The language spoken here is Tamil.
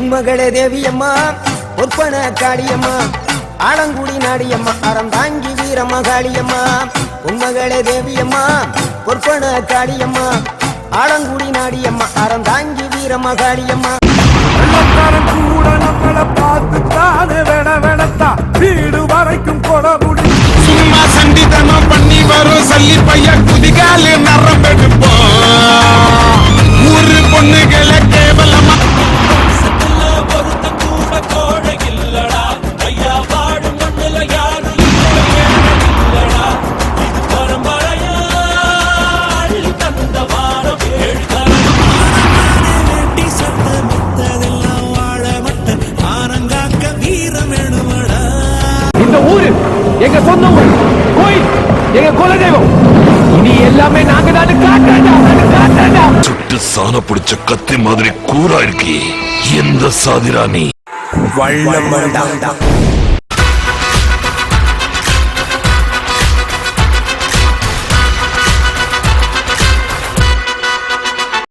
பொன்மகளே தேவியம்மா பொற்பன காளியம்மா ஆலங்குடி நாடியம்மா அறந்தாங்கி வீரம்மா காளியம்மா பொன்மகளே தேவியம்மா பொற்பன காளியம்மா ஆலங்குடி நாடியம்மா அறந்தாங்கி வீரம்மா காளியம்மா கூட நம்மளை பார்த்துத்தானே வெட வெடத்தா வீடு வரைக்கும் கொடபுடி சும்மா சண்டிதனம் பண்ணி வரும் சல்லி பைய குதிகாலு நரம்பெடுப்போம் எங்க சொந்த ஊர். கோயில் எங்க குலதெய்வம். இனி எல்லாமே நாங்க தான். காட்டாண்டா காட்டாண்டா சுட்டு சாண பிடிச்ச கத்தி மாதிரி கூரா இருக்கி. எந்த சாதிரா நீ வள்ளம்.